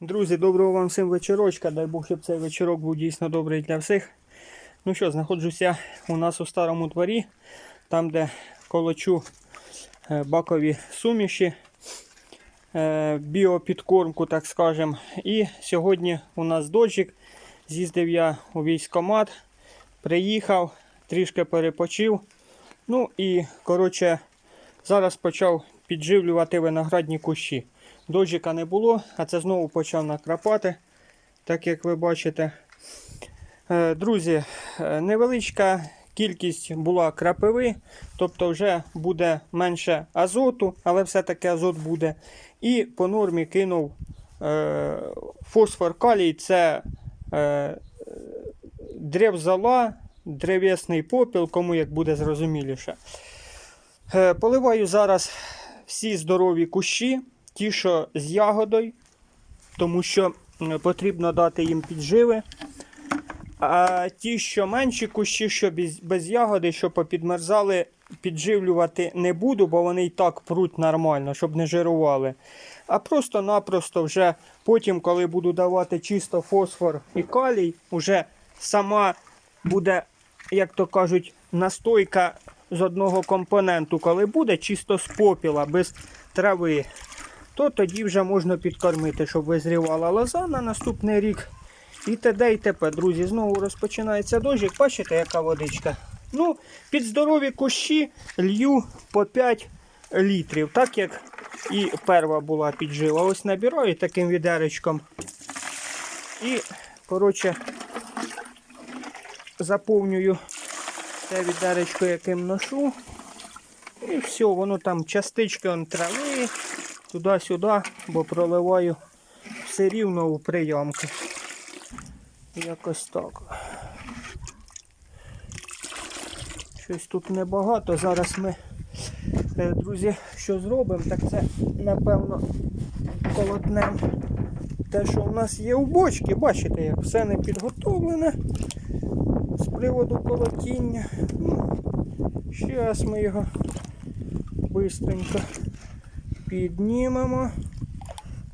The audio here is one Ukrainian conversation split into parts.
Друзі, доброго вам всім вечорочка. Дай Бог, щоб цей вечорок був дійсно добрий для всіх. Ну що, знаходжуся у нас у старому дворі, там, де колочу е, бакові суміші, е, біопідкормку, так скажем. І сьогодні у нас дощик. З'їздив я у військкомат, приїхав, трішки перепочив. Ну і, коротше, зараз почав підживлювати виноградні кущі. Дощика не було, а це знову почав накрапати, так як ви бачите. Е, Друзі, е, невеличка кількість була крапиви, тобто вже буде менше азоту, але все-таки азот буде. І по нормі кинув е, фосфор калій, це древзола, древесний попіл, кому як буде зрозуміліше. Поливаю зараз всі здорові кущі, ті, що з ягодою, тому що потрібно дати їм підживи. А ті, що менші кущі, що без, без ягоди, що попідмерзали, підживлювати не буду, бо вони і так пруть нормально, щоб не жирували. А просто-напросто вже потім, коли буду давати чисто фосфор і калій, вже сама буде, як то кажуть, настойка з одного компоненту, коли буде чисто з попіла, без трави, то тоді вже можна підкормити, щоб визрівала лоза на наступний рік. І т.д. і т.п. Друзі, знову розпочинається дощик. Бачите, яка водичка? Ну, під здорові кущі лью по 5 літрів, так як і перша була піджива. Ось набираю таким відеречком. І, коротше, заповнюю те відеречко, яким ношу. І все, воно там частички он трави, туди-сюди, бо проливаю все рівно у приямки. Якось так. Щось тут небагато. Зараз ми, е, друзі, що зробимо, так це, напевно, колотнем те, що у нас є у бочці. Бачите, як все не підготовлене з приводу колотіння. Ну, Зараз ми його бистренько піднімемо.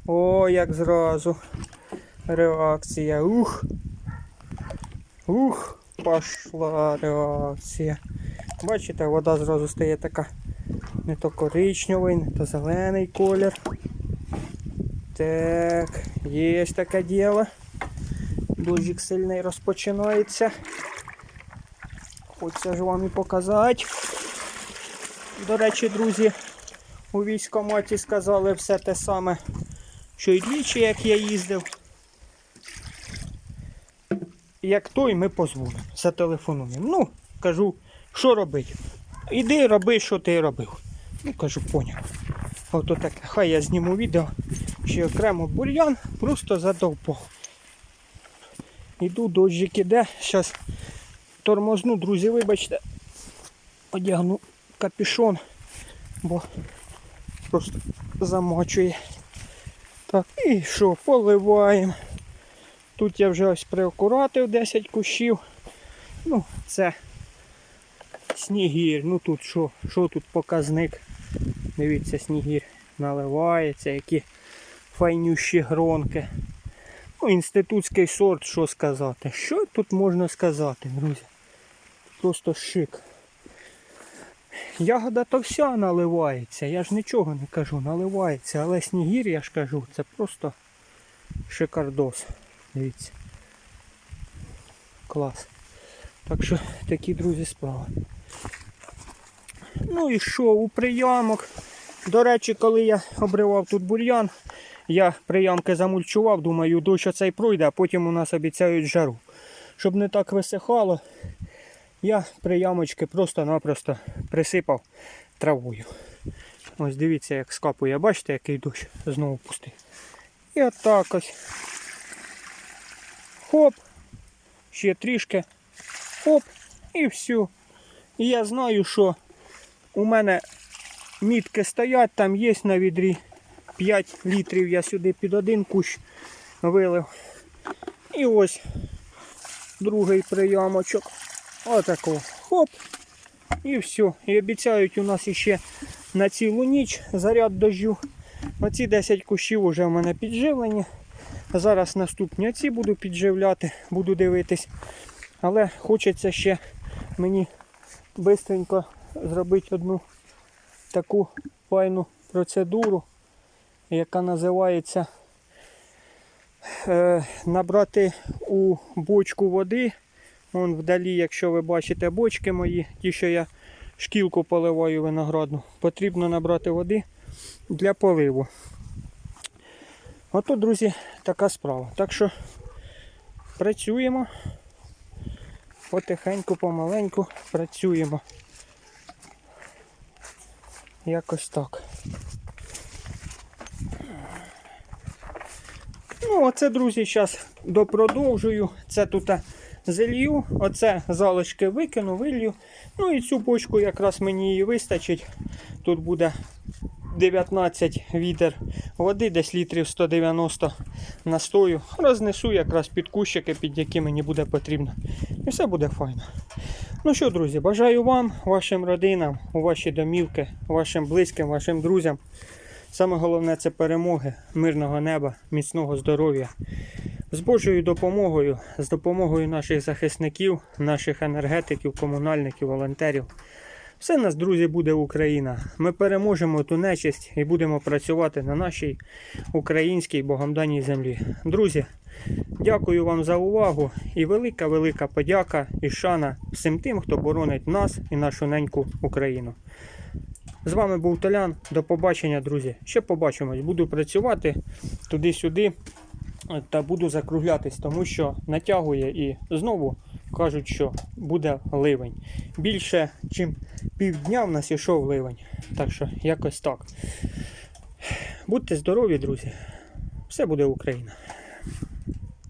О, як зразу. Реакція. Ух. Ух, пошла реакція. Бачите, вода зразу стає така не то коричневий, не то зелений колір. Так, є таке діло. Дощик сильний розпочинається. Хочеться ж вам і показати. До речі, друзі, у військкоматі сказали все те саме, що й двічі, як я їздив. Як той, ми позвонимо, зателефонуємо. Ну, кажу, що робити? Іди роби, що ти робив. Ну, кажу, поняв. Ото таке. Хай я зніму відео, ще окремо бур'ян, просто задовбав. Іду, дощик іде. Зараз тормозну, друзі, вибачте. Одягну капюшон, бо просто замочує. Так, і що, поливаємо. Тут я вже ось приакуратив 10 кущів. Ну, це снігір. Ну тут що, що тут показник? Дивіться, снігір наливається, які файнющі гронки. Ну, інститутський сорт, що сказати. Що тут можна сказати, друзі? Просто шик. Ягода то вся наливається, я ж нічого не кажу, наливається, але снігір, я ж кажу, це просто шикардос. Дивіться. Клас. Так що такі, друзі, справи. Ну і що, у приямок. До речі, коли я обривав тут бур'ян, я приямки замульчував, думаю, дощ оцей пройде, а потім у нас обіцяють жару. Щоб не так висихало, я приямочки просто-напросто присипав травою. Ось дивіться, як скапує. Бачите, який дощ знову пустий. І отак ось. Хоп, ще трішки. Хоп, і все. І я знаю, що у мене мітки стоять, там є на відрі 5 літрів я сюди під один кущ вилив. І ось другий приямочок. Отако. Хоп. І все. І обіцяють у нас іще на цілу ніч заряд дождю. Оці 10 кущів вже в мене підживлені. Зараз наступні оці буду підживляти, буду дивитись. Але хочеться ще мені швидко зробити одну таку файну процедуру, яка називається е, набрати у бочку води. Вон вдалі, якщо ви бачите бочки мої, ті, що я шкілку поливаю виноградну, потрібно набрати води для поливу. Ото, друзі, така справа. Так що працюємо. Потихеньку, помаленьку працюємо. Якось так. Ну, оце, друзі, зараз допродовжую. Це тут зелью, оце залишки викину, вилью. Ну і цю бочку якраз мені її вистачить. Тут буде 19 відер води, десь літрів 190 настою. Рознесу якраз під кущики, під які мені буде потрібно. І все буде файно. Ну що, друзі, бажаю вам, вашим родинам, у ваші домівки, вашим близьким, вашим друзям. Саме головне це перемоги, мирного неба, міцного здоров'я. З Божою допомогою, з допомогою наших захисників, наших енергетиків, комунальників, волонтерів. Все нас, друзі, буде Україна. Ми переможемо ту нечисть і будемо працювати на нашій українській богомданій землі. Друзі, дякую вам за увагу і велика, велика подяка і шана всім тим, хто боронить нас і нашу неньку Україну. З вами був Толян. До побачення, друзі. Ще побачимось. Буду працювати туди-сюди та буду закруглятись, тому що натягує і знову кажуть, що буде ливень. Більше, ніж півдня в нас йшов ливень. Так що якось так. Будьте здорові, друзі. Все буде Україна.